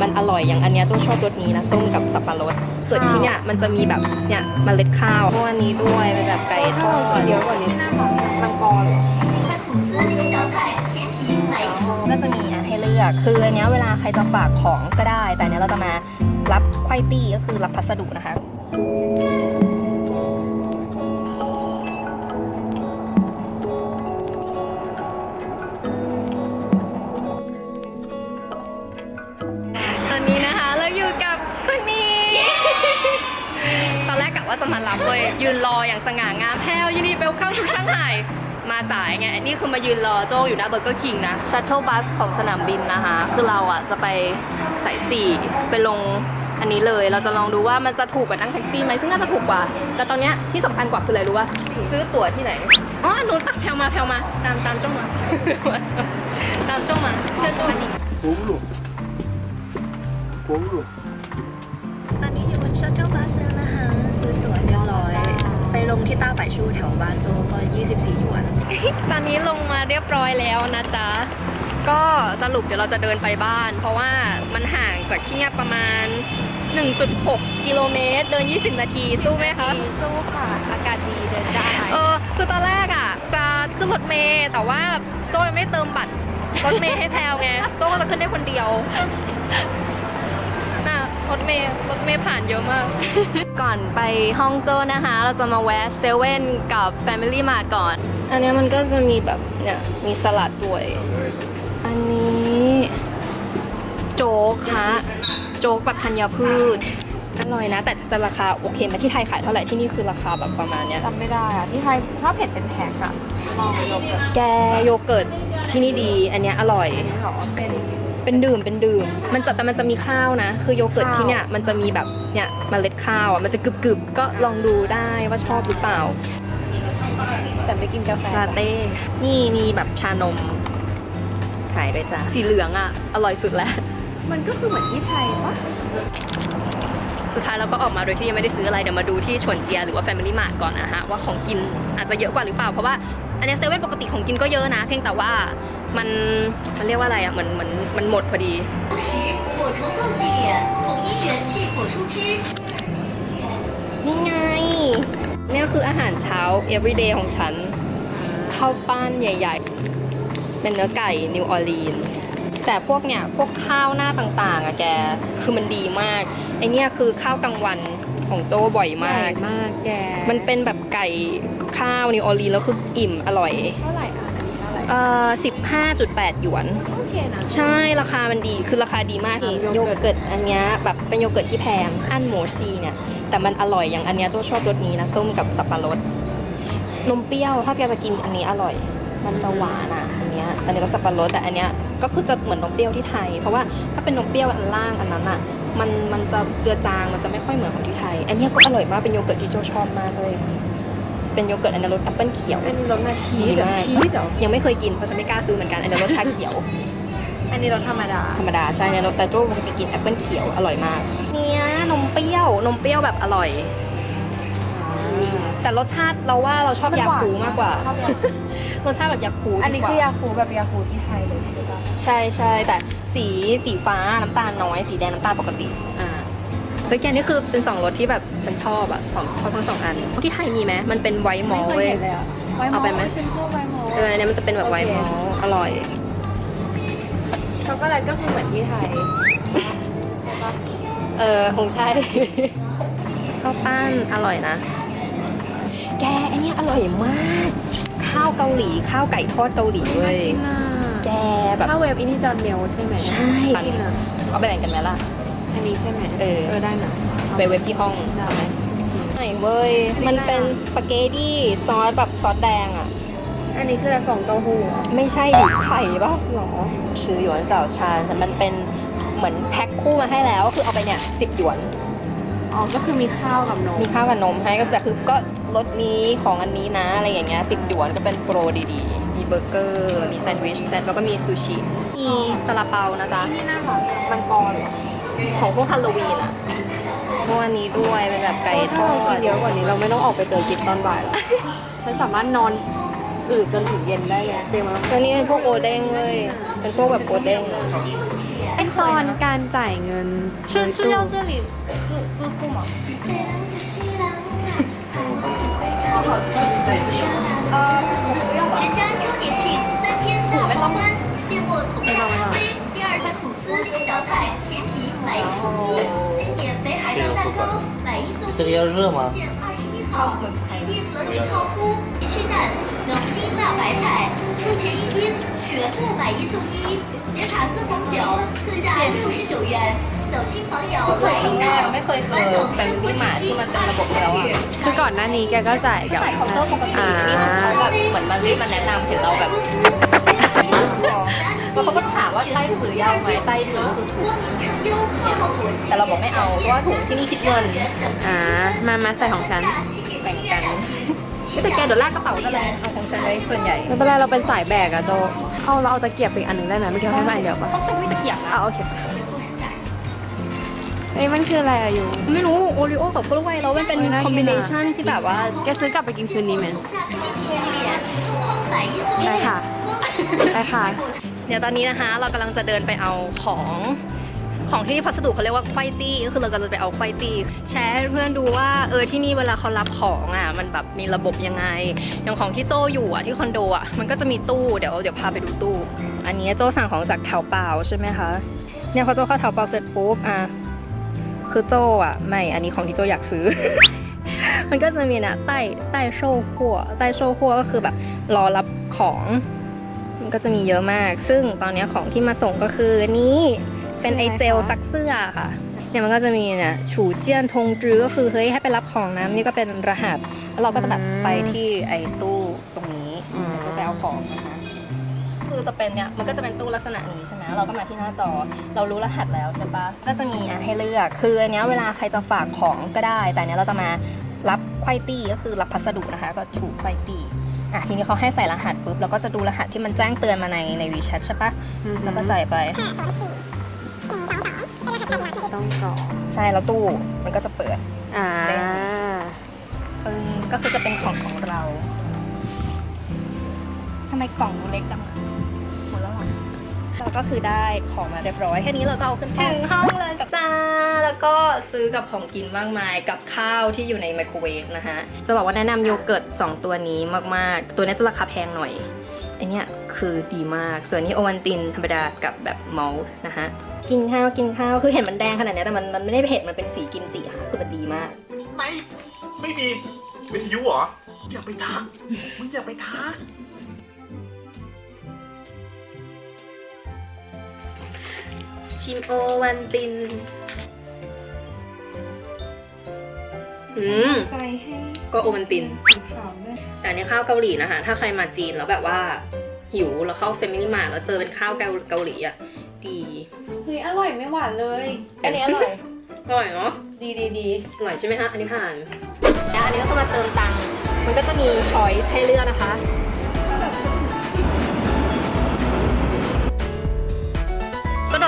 มันอร่อยอย่างอันเนี้ยโจ้ชอบรสนี้นะส้มกับสับปะรดเกิดที่เนี่ยมันจะมีแบบเนี่ยเมล็ดข้าวพวกอันนี้ด้วยเป็นแบบไก่ทอดเยอะกว่านี้มังกรก็จะมีอะให้เลือกคืออันเนี้ยเวลาใครจะฝากของก็ได้ แต่อันเนี้ยเราจะมารับไขว้ตี้ก็คือรับพัสดุนะคะ ว่าจะมารับเลยยืนรออย่างสง่างามแพลวยูนี่เวลคัมทุกช่างหายมาสายไงนี่คือมายืนรอโจอยู่หน้าเบอร์เกอร์คิงนะชัตเทิลบัสของสนามบินนะคะ คือเราอะจะไปสายสี่ไปลงอันนี้เลยเราจะลองดูว่ามันจะถูกกว่านั่งแท็กซี่ไหมซึ่งน่าจะถูกกว่า แต่ตอนนี้ที่สำคัญกว่าคืออะไรรู้ว่าซื้อตั๋วที่ไหนอ๋อนุ้นปัแพลวมาแพลวมาตามตามจ้องมา ตามจ้องมาเชิญจ้องมาผมหลุดผมหลุดตอนนี้อยู่บนชัตเทิลบัสแล้ว งที่ต้าไปชูแถวบ้านโจก็ 24หยวน ตอนนี้ลงมาเรียบร้อยแล้วนะจ๊ะ ก็สรุปเดี๋ยวเราจะเดินไปบ้าน เพราะว่ามันห่างจากที่เนี่ยประมาณ 1.6 กิโลเมตร เดิน 20 นาทีสู้ไหมคะ สู้ค่ะ อากาศดีเดินได้ เออ คือตอนแรกอะ จะขึ้นรถเมย์แต่ว่าโจ้ยังไม่เติมบัตรรถเมย์ให้แพลวไงโจ้ก็จะขึ้นได้คนเดียวน่ะ รถเมย์รถเมย์ผ่านเยอะมาก ก่อนไปห้องโจ้นะคะ เราจะมาแวะเซเว่นกับ Family Mart ก่อน อันเนี้ยมันก็จะมีแบบเนี่ยมีสลัดด้วย อันนี้โจ๊กคะโจ๊กแบบธัญพืชอร่อยนะ แต่แต่ราคาโอเคไหมาที่ไทยขายเท่าไหร่ที่นี่คือราคาแบบประมาณเนี้ยจำไม่ได้อะที่ไทยชอบเผ็ดเป็นแพ็คอะลองโยเกิร์ตแกโยเกิร์ตที่นี่ดี อันเนี้ยอร่อยนี่หรอเป็น เป็นดื่มเป็นดื่ม มันจะแต่มันจะมีข้าวนะ คือโยเกิร์ตข้าวที่เนี่ยมันจะมีแบบเนี่ยเมล็ดข้าวอะมันจะกรึบกรึบๆก็ลองดูได้ว่าชอบหรือเปล่า แต่ไม่กินกาแฟลาเต้ นี่มีแบบชานมขายด้วยจ้ะสีเหลืองอะ อร่อยสุดแล้ว มันก็คือเหมือนที่ไทยปะ สุดท้ายเราก็ออกมาโดยที่ยังไม่ได้ซื้ออะไร เดี๋ยวมาดูที่ชวนเจียหรือว่าแฟมิลี่มาร์ก่อนนะฮะว่าของกินอาจจะเยอะกว่าหรือเปล่า เพราะว่าอันนี้เซเว่นปกติของกินก็เยอะนะ เพียงแต่ว่ามันมันเรียกว่าอะไรอะเหมือนเหมือนมันหมดพอดีนี่ไงนี่คืออาหารเช้า everyday ของฉันข้าวปั้นใหญ่ ๆ เป็นเนื้อไก่นิวออร์ลีน แต่พวกเนี่ยพวกข้าวหน้าต่างๆอะแกคือมันดีมากไอเนี่ยคือข้าวกลางวันของโจบ่อยมาก มากแกมันเป็นแบบไก่ข้าวนิวออร์ลีนแล้วคืออิ่มอร่อยเท่าไหร่อะอันนี้เท่าไหร่เอ่อ15.8หยวน โอเคนะ ใช่ราคามันดีคือราคาดีมากอะโยโยเกิร์ต เกิร์ตอันเนี้ยแบบเป็นโยเกิร์ตที่แพงอันโมซีเนี่ยแต่มันอร่อยอย่างอันเนี้ยโจชอบรสนี้นะส้มกับสับปะรดนมเปรี้ยวถ้าแกจะกินอันนี้อร่อย มันจะหวานอะ อันเนี้ยอันนี้รสสับปะรดแต่อันเนี้ยก็คือจะเหมือนนมเปรี้ยวที่ไทย เพราะว่าถ้าเป็นนมเปรี้ยวอันล่างอันนั้นอะมันมันจะเจือจางมันจะไม่ค่อยเหมือนของที่ไทย อันเนี้ยก็อร่อยมากเป็นโยเกิร์ตที่โจชอบมากเลย เป็นโยเกิร์ตอันนี้รสแอปเปิลเขียวอันนี้รสนาชีดีสเหรอมากชีสเหรอยังไม่เคยกินเพราะฉันไม่กล้าซื้อเหมือนกันอันนี้รสชาเขียว อันนี้รสธรรมดาธรรมดาใช่ในรสแต่โจ้มันไปกินแอปเปิลเขียวอร่อยมากเนี่ยนมเปรี้ยวนมเปรี้ยวแบบอร่อย แต่รสชาติเราว่าเราชอบมันยาหวานคูมากกว่าชอบยาคู รสชาติแบบยาคูอันนี้ดีกว่ คือยาคูแบบยาคูที่ไทยเลยใช่ปะใช่ใช่แต่สีสีฟ้าน้ำตาลน้อย สีแดงน้ำตาลปกติอ่าเฮ้ยแกนี่คือเป็นสองรสที่แบบฉันชอบอะสองชอบทั้งสองอันที่ไทยมีไหมมันเป็นไวท์มอไม่ลเคยเว้ยเห็นเลยอะไวท์มอลเอาไปไหม ฉันชอบไวท์มอลเอออันนี้มันจะเป็นแบบไวท์มอลอร่อย ช็อกโกแลตก็คือเหมือนที่ไทยใช่ปะเออคงใช่ ข้าวปั้นอร่อยนะ แกไอเนี้ยอร่อยมาก ข้าวเกาหลีข้าวไก่ทอดเกาหลีเว้ยกินอะแกแบบถ้าเวฟอินี่จะเมลใช่ไหมใช่กินอะเอาไปแบ่งกันไหมล่ะอันนี้ใช่ไหมเออเออได้นะไปเว็บที่ห้องได้ทำไหมไหนเว้ยมันเป็นสปาเกตตี้ซอสแบบซอสแดงอะอันนี้คือละสองเต้าหู้เหรอไม่ใช่ดิไข่ปะหรอชื่อหยวนเจ้าชานแต่มันเป็นเหมือนแพ็คคู่มาให้แล้วก็คือเอาไปเนี่ยสิบหยวน อ๋อ ก็คือมีข้าวกับนม มีข้าวกับนมให้ก็แต่คือก็รสนี้ของอันนี้นะอะไรอย่างเงี้ยสิบหยวนก็เป็นโปรดีๆ มีเบอร์เกอร์ มีแซนด์วิชแซนแล้วก็มีซูชิ มีซาลาเปานะจ๊ะนี่หน้าของมังกรเหรอของพวกฮาโลวีนอะพวกอันนี้ด้วยเป็นแบบไก่ทถ้าอเรากิดนเยอะกว่านี้เราไม่ต้องออกไปเจอกินตอนบ่ายหรอกฉันสามารถนอนอืดจนถึงเย็นได้เลยเต็มแล้วแล้วนี่เป็นพวกโอเด้งเลยเป็นพวกแบบโอเด้ง ไอคอนการจ่ายเงิน 是是要这里支支付吗？全家周年庆三天大狂欢，芥末桶大咖啡，第二盘吐司，小菜甜品买一送一，经典北海道蛋糕买一送一。这个要热吗？ 限二十一号，指定合体泡芙、鸡翅蛋、浓心辣白菜，出前一丁，全部买一送一。杰卡斯红酒特价六十九元，走亲访友 เค 来 ย 一 แม่ 道 ไม่เคยเจอแฟมิลี่มาที่มันเป็นระบบแล้วอ่ะ คือก่อนหน้านี้แกก็จ่ายกับ ใส่เคาน์เตอร์ปกติ อ่า นี่ของเขาแบบเหมือนมันรีบมาแนะนำเห็นเราแบบแล้วเขาก็ถาม ว่าใต้สือยาวไหมใต้สื่อคือถูกแต่เราบอกไม่เอาเพราะว่าถูกที่นี่คิดเงินอ่ามามาใส่ของฉันแบ่งกันไม่แต่แกเดี๋ยลากกระเป๋าก็เลยเอาของฉันไว้ส่วนใหญ่ไม่เป็นไรเราเป็นสายแบกอะโตเอาเราเอาตะเกียบไปอันหนึ่งได้ไหมไม่เกี่ยวกับอันเดียวปะต้องฉันไม่ตะเกียบนะเอาโอเคเอ้มันคืออะไรอยู่ไม่รู้โอริโอกับกล้วยแล้วมันเป็นคอมบิเนชันที่แบบว่าแกซื้อกลับไปกินคืนนี้ไหมได้ค่ะได้ค่ะ เดี๋ยวตอนนี้นะคะ เรากำลังจะเดินไปเอาของของที่พัสดุเขาเรียกว่าควายตี้ก็คือเรากำลังจะไปเอาควายตี้แชร์ให้เพื่อนดูว่าเออที่นี่เวลาเขารับของอะมันแบบมีระบบยังไง อย่างของที่โจอยู่อะที่คอนโดอะมันก็จะมีตู้เดี๋ยวเดี๋ยวพาไปดูตู้ อันนี้โจสั่งของจากเถาเปล่าใช่ไหมคะเนี่ยพอโจเข้าเถาเปล่าเสร็จปุ๊บอะคือโจอะไม่อันนี้ของที่โจอยากซื้อ มันก็จะมีนะใต้ใต้โชว์ขั่วใต้โชว์ขั่วก็คือแบบรอรับของ มันก็จะมีเยอะมาก ซึ่งตอนนี้ของที่มาส่งก็คือนี่เป็นไอเจลซักเสื้อค่ะเนี่ยมันก็จะมีเนี่ยฉูเจี้ยนทงจือก็คือเฮ้ยให้ไปรับของนะนี่ก็เป็นรหัสแล้วเราก็จะแบบไปที่ไอตู้ตรงนี้จะไปเอาของนะคะคือจะเป็นเนี่ยมันก็จะเป็นตู้ลักษณะอย่างนี้ใช่ไหมเราก็มาที่หน้าจอ เรารู้รหัสแล้วใช่ปะก็จะมีอะให้เลือกคืออันเนี้ยเวลาใครจะฝากของก็ได้ แต่อันเนี้ยเราจะมารับควายตี้ก็คือรับพัสดุนะคะ ก็ถูกควายตี้ อะทีนี้เขาให้ใส่รหัสปุ๊บเราก็จะดูรหัสที่มันแจ้งเตือนมาในในวีแชทใช่ปะแล้วก็ใส่ไป ต้องกรอกใช่แล้วตู้มันก็จะเปิดอ่า ปึ้งก็คือจะเป็นของของเราทำไมกล่องดูเล็กจังอะ เราก็คือได้ของมาเรียบร้อยแค่นี้เราก็เอาขึ้นห้องถึงห้องเลยกับจ้าแล้วก็ซื้อกับของกินมากมายกับข้าวที่อยู่ในไมโครเวฟนะคะจะบอกว่าแนะนำโยเกิร์ตสองตัวนี้มากๆ ตัวนี้จะราคาแพงหน่อยอันเนี้ยคือดีมาก ส่วนนี้โอวันตินธรรมดากับแบบเมาส์นะคะกินข้าวกินข้าว คือเห็นมันแดงขนาดเนี้ยแต่มันมันไม่ได้เผ็ด มันเป็นสีกิมจิค่ะ คือมันดีมากไหนไม่มีวิทยุเหรอ อย่าไปท้ามึงอย่าไปท้า ชิมโอวันติน อืม ใจให้ก็โอวันตินขาวด้วยแต่อันนี้ข้าวเกาหลีนะคะ ถ้าใครมาจีนแล้วแบบว่าหิวแล้วเข้าเฟมิลี่มาแล้วเจอเป็นข้าวเกาเกาหลีอะ ดีเฮ้ยอร่อยไม่หวานเลย อันนี้อร่อย อร่อยเนาะ ดีดีดีอร่อยใช่ไหมคะ อันนี้ผ่าน แล้วอันนี้ก็คือมาเติมตังค์ มันก็จะมีช้อยส์ให้เลือกนะคะ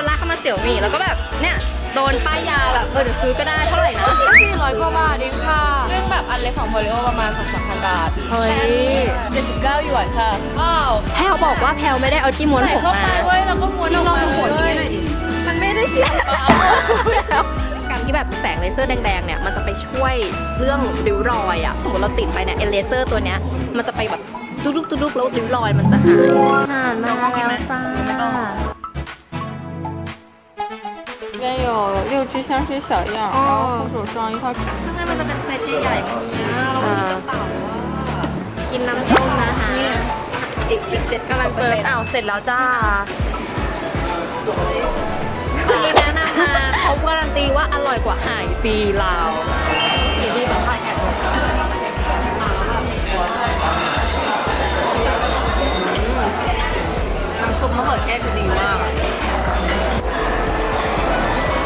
นลากเข้ามาเสี่ยวหมี่แล้วก็แบบเนี่ยโดนป้ายยาแบบเออเดี๋ยวซื้อก็ได้เท่าไหร่นะ ก็สี่ร้อยกว่าบาทเองค่ะ ซึ่งแบบอันเล็กของโพลิโอประมาณสองสามพันบาทเฮ้ย เจ็ดสิบเก้าหยวนค่ะว้าวแพลวบอกว่าแพลวไม่ได้เอาที่ม้วนใส่ผมเข้าไปมาเว้ยแล้วก็ม้วนจริองอกเรามาทำหัวเลที่ยหน่อยดิมันไม่ได้เสียบการที่แบบแสงเลเซอร์แดงๆเนี่ยมันจะไปช่วยเรื่องริ้วรอยอะสมมติเราติดไปเนี่ยเอเลเซอร์ตัวเนี้ยมันจะไปแบบดุกๆดุกๆแล้วริ้วรอยมันจะหายผ่านมาแล้วจ้า 有六只香水小样，然后护手霜一块瓶。ซึ่งให้มันจะเป็นเซตใหญ่ๆแบบนี้เราก็มีกระเป๋าอะกินน้ำส้มนะคะอีกอีกเจ็ดกำลังเปิดอ้าวเสร็จแล้วจ้าคือแนะนำมาเขาการันตีว่าอร่อยกว่าหายปีลาวดีดีมบบพายแอบกน้ำซุปมะเขือเทศคือดีมาก